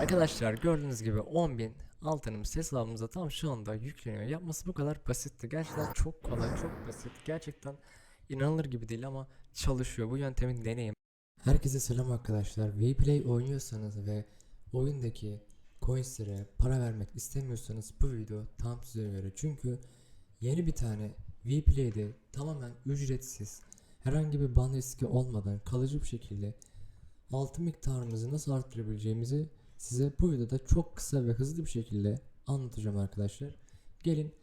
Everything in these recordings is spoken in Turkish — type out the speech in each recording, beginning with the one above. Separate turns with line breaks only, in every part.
Arkadaşlar gördüğünüz gibi 10.000 altınımız hesabımıza tam şu anda yükleniyor. Yapması bu kadar basitti. Gerçekten çok kolay, çok basit. Gerçekten inanılır gibi değil ama çalışıyor. Bu yöntemin deneyin. Herkese selam arkadaşlar. Vplay oynuyorsanız ve oyundaki coinslere para vermek istemiyorsanız bu video tam size göre. Çünkü yeni bir tane Vplay'de tamamen ücretsiz, herhangi bir ban riski olmadan kalıcı bir şekilde altın miktarımızı nasıl arttırabileceğimizi size bu videoda çok kısa ve hızlı bir şekilde anlatacağım arkadaşlar. Gelin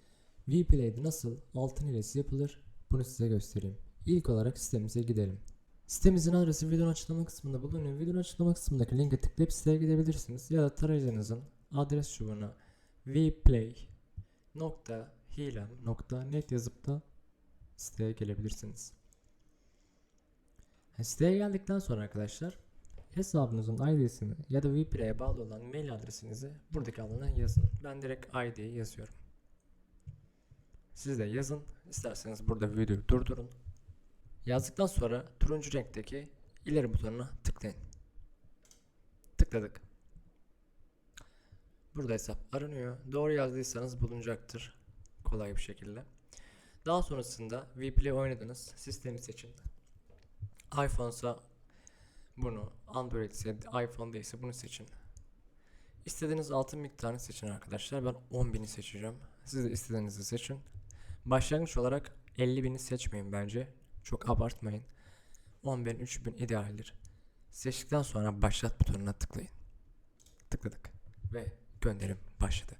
Vplay'de nasıl altın hilesi yapılır bunu size göstereyim. İlk olarak sitemize gidelim. Sitemizin adresi videonun açıklama kısmında bulunuyor. Videonun açıklama kısmındaki linke tıklayıp siteye gidebilirsiniz. Ya da tarayıcınızın adres çubuğuna vplay.hilem.net yazıp da siteye gelebilirsiniz. Siteye geldikten sonra arkadaşlar hesabınızın ID'sini ya da VPR'ye bağlı olan mail adresinizi buradaki alana yazın. Ben direkt ID'yi yazıyorum. Siz de yazın. İsterseniz burada videoyu durdurun. Yazdıktan sonra turuncu renkteki ileri butonuna tıklayın. Tıkladık. Burada hesap aranıyor. Doğru yazdıysanız bulunacaktır. Kolay bir şekilde. Daha sonrasında Vplay oynadınız. Sistemi seçin. iPhone ise bunu, Android ise iPhone değilse bunu seçin. İstediğiniz altın miktarını seçin arkadaşlar. Ben 10.000'i seçeceğim. Siz de istediğinizi seçin. Başlangıç olarak 50.000'i seçmeyin bence. Çok abartmayın. 10.000, 3.000 idealdir. Seçtikten sonra başlat butonuna tıklayın. Tıkladık. Ve gönderim başladı.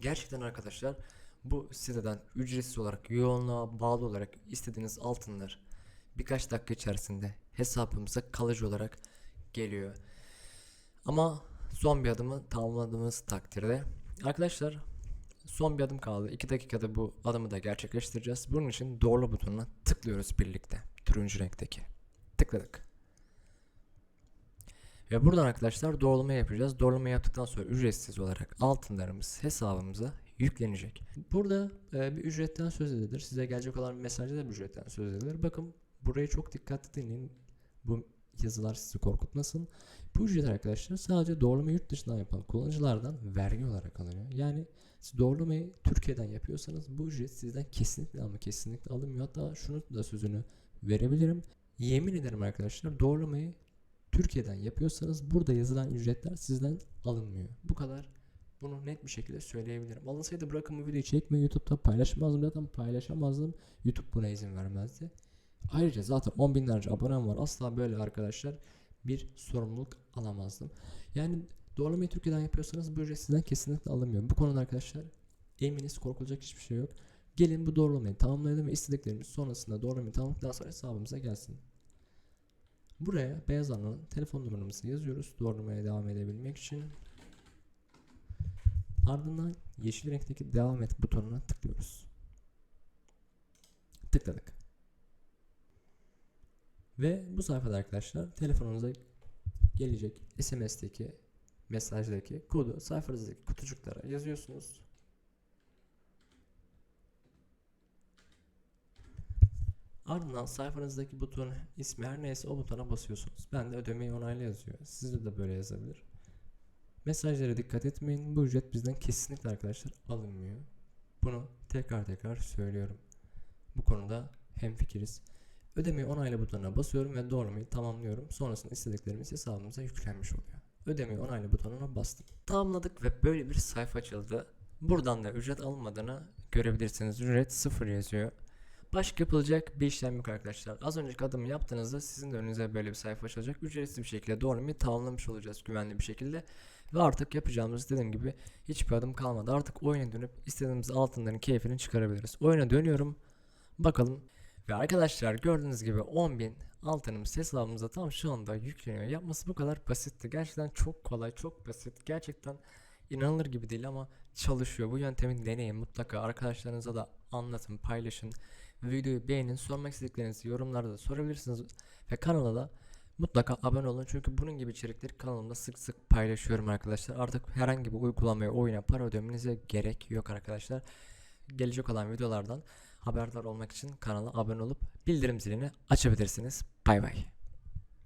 Gerçekten arkadaşlar bu siteden ücretsiz olarak yoğunluğa bağlı olarak istediğiniz altınlar birkaç dakika içerisinde hesabımıza kalıcı olarak geliyor. Ama son bir adımı tamamladığımız takdirde arkadaşlar son bir adım kaldı. 2 dakikada bu adımı da gerçekleştireceğiz. Bunun için doğrula butonuna tıklıyoruz birlikte. Turuncu renkteki. Tıkladık. Ve buradan arkadaşlar doğrulama yapacağız. Doğrulama yaptıktan sonra ücretsiz olarak altınlarımız hesabımıza yüklenecek. Burada e, bir ücretten söz edilir. Size gelecek olan mesajda da bir ücretten söz edilir. Bakın burayı çok dikkatli dinleyin. Bu yazılar sizi korkutmasın. Bu ücret arkadaşlar sadece doğrulama yurt dışından yapan kullanıcılardan vergi olarak alınıyor. Yani siz doğrulamayı Türkiye'den yapıyorsanız bu ücret sizden kesinlikle ama kesinlikle alınmıyor. Hatta şunu da sözünü verebilirim. Yemin ederim arkadaşlar doğrulamayı Türkiye'den yapıyorsanız burada yazılan ücretler sizden alınmıyor. Bu kadar bunu net bir şekilde söyleyebilirim. Alınsaydı bırakın bu videoyu çekmeyi YouTube'da paylaşmazdım. Zaten paylaşamazdım. YouTube buna izin vermezdi. Ayrıca zaten on binlerce abonem var. Asla böyle arkadaşlar bir sorumluluk alamazdım. Yani doğrulamayı Türkiye'den yapıyorsanız bu ücret sizden kesinlikle alınmıyor. Bu konuda arkadaşlar eminiz korkulacak hiçbir şey yok. Gelin bu doğrulamayı tamamlayalım ve istediklerimiz sonrasında doğrulamayı tamamladıktan sonra hesabımıza gelsin. Buraya beyaz alanın telefon numaramızı yazıyoruz doğrulamaya devam edebilmek için. Ardından yeşil renkteki devam et butonuna tıklıyoruz. Tıkladık. Ve bu sayfada arkadaşlar telefonunuza gelecek SMS'teki mesajdaki kodu sayfanızdaki kutucuklara yazıyorsunuz. Ardından sayfanızdaki buton ismi her neyse o butona basıyorsunuz. Ben de ödemeyi onayla yazıyor. Sizde de böyle yazabilir. Mesajlara dikkat etmeyin. Bu ücret bizden kesinlikle arkadaşlar alınmıyor. Bunu tekrar tekrar söylüyorum. Bu konuda hemfikiriz. Ödemeyi onayla butonuna basıyorum ve doğrulamayı tamamlıyorum. Sonrasında istediklerimiz hesabımıza yüklenmiş oluyor. Ödemeyi onayla butonuna bastım. Tamamladık ve böyle bir sayfa açıldı. Buradan da ücret alınmadığını görebilirsiniz. Ücret sıfır yazıyor. Başka yapılacak bir işlem yok arkadaşlar. Az önceki adımı yaptığınızda sizin de önünüze böyle bir sayfa açılacak. Ücretsiz bir şekilde doğrulamayı tamamlamış olacağız güvenli bir şekilde. Ve artık yapacağımız dediğim gibi hiçbir adım kalmadı. Artık oyuna dönüp istediğimiz altınların keyfini çıkarabiliriz. Oyuna dönüyorum. Bakalım. Ve arkadaşlar gördüğünüz gibi 10.000 altınımız hesabımıza tam şu anda yükleniyor. Yapması bu kadar basitti. Gerçekten çok kolay, çok basit. Gerçekten inanılır gibi değil ama çalışıyor. Bu yöntemin deneyin. Mutlaka arkadaşlarınıza da anlatın, paylaşın. Videoyu beğenin. Sormak istediklerinizi yorumlarda da sorabilirsiniz. Ve kanala da mutlaka abone olun. Çünkü bunun gibi içerikleri kanalımda sık sık paylaşıyorum arkadaşlar. Artık herhangi bir uygulamaya, oyuna para ödemenize gerek yok arkadaşlar. Gelecek olan videolardan haberdar olmak için kanala abone olup bildirim zilini açabilirsiniz. Bay bay.